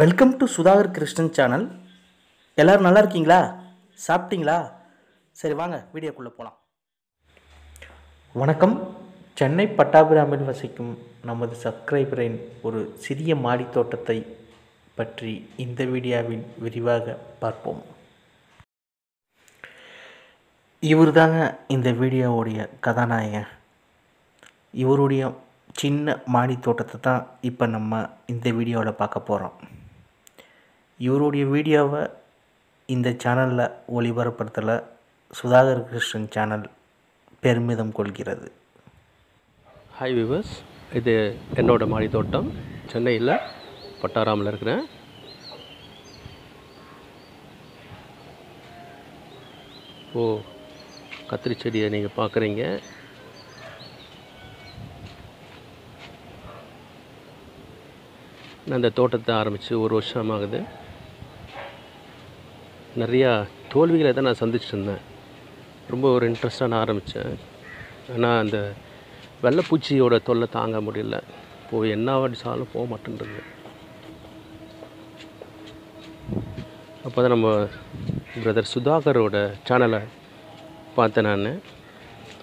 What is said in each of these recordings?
Welcome to Sudhakar Krishnan channel எல்லோரும் நல்லா இருக்கீங்களா? சாப்பிட்டீங்களா? சரி வாங்க வீடியோக்குள்ளே போகலாம் வணக்கம். சென்னை பட்டாபிராமில் வசிக்கும் நமது சப்ஸ்கிரைபரின் ஒரு சிறிய மாடி தோட்டத்தை பற்றி இந்த வீடியோவில் விரிவாக பார்ப்போம். இவர் தாங்க இந்த வீடியோவுடைய கதாநாயகன். இவருடைய சின்ன மாடி தோட்டத்தை தான் இப்போ நம்ம இந்த வீடியோவில் பார்க்க போகிறோம் இவருடைய வீடியோவை இந்த சேனலில் ஒளிபரப்புறதில் சுதாகர் கிருஷ்ணன் சேனல் பெருமிதம் கொள்கிறது. ஹாய் விவர்ஸ் இது என்னோடய மாடி தோட்டம் சென்னையில் பட்டாராமில் இருக்கிறேன். ஓ கத்திரி செடியை நீங்கள் பார்க்குறீங்க. நான் இந்த தோட்டத்தை ஆரம்பித்து ஒரு வருஷம் ஆகுது நிறையா தோல்விகளை தான் நான் சந்திச்சுட்டு இருந்தேன் ரொம்ப ஒரு இன்ட்ரெஸ்டாக நான் ஆரம்பித்தேன் ஆனால் அந்த வெள்ளைப்பூச்சியோட தொல்லை தாங்க முடியல. போய் என்ன அடிச்சாலும் போக மாட்டேன்றது. அப்போ தான் நம்ம பிரதர் சுதாகரோட சேனலை பார்த்தேன் நான்.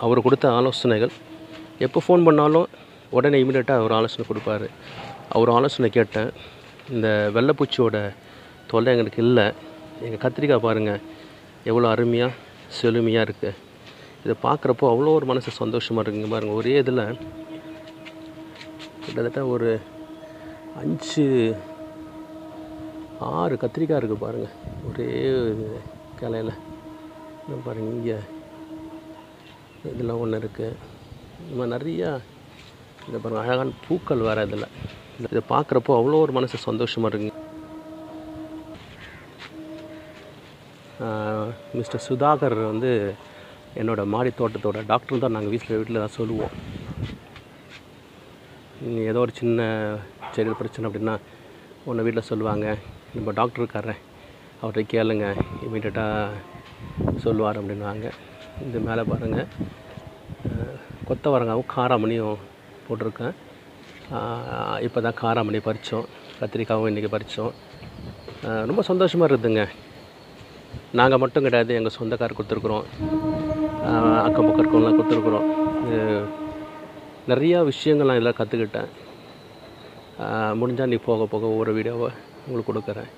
அவர் கொடுத்த ஆலோசனைகள். எப்போ ஃபோன் பண்ணாலும் உடனே இமீடியட்டாக அவர் ஆலோசனை கொடுப்பாரு. அவர் ஆலோசனை கேட்டேன். இந்த வெள்ளைப்பூச்சியோட தொல்லை எங்களுக்கு இல்லை. எங்கள் கத்திரிக்காய் பாருங்கள் எவ்வளோ அருமையாக செழுமையாக இருக்குது இதை பார்க்குறப்போ அவ்வளோ ஒரு மனசு சந்தோஷமாக இருக்குங்க பாருங்கள் ஒரே இதில் கிட்டத்தட்ட ஒரு அஞ்சு ஆறு கத்திரிக்காய் இருக்குது பாருங்கள் ஒரே கிளையில். பாருங்கள் இங்கே இதில் ஒன்று இருக்குது இந்த மாதிரி நிறையா இதை பாருங்கள் அழகான பூக்கள் வேறு இதில். இதை பார்க்குறப்போ அவ்வளோ ஒரு மனசு சந்தோஷமாக இருக்குங்க. மிஸ்டர் சுதாகர் வந்து என்னோடய மாடி தோட்டத்தோட டாக்டர் தான் நாங்கள் வீட்டில் வீட்டில் தான் சொல்லுவோம். ஏதோ ஒரு சின்ன செடி பிரச்சனை அப்படின்னா உன்னை வீட்டில் சொல்லுவாங்க. நம்ம டாக்டர் இருக்காரு அவர்கிட்ட கேளுங்க. இமீடியட்டாக சொல்லுவார் அப்படின்வாங்க இது மேலே பாருங்கள் கொத்தவரங்காவும் காராமணியும் போட்டிருக்கேன். இப்போ தான் காராமணி பறித்தோம். கத்திரிக்காவும் இன்றைக்கி பறித்தோம். ரொம்ப சந்தோஷமாக இருக்குதுங்க. நாங்கள் மட்டும் கிடையாது எங்கள் சொந்தக்காரர் கொடுத்துருக்குறோம். அக்கம் பக்கம் இருக்கவங்களாம் கொடுத்துருக்குறோம். நிறையா விஷயங்கள் நான் இதில் கற்றுக்கிட்டேன் முடிஞ்சால் நீ போக போக ஒவ்வொரு வீடியோவை உங்களுக்கு கொடுக்குறேன்.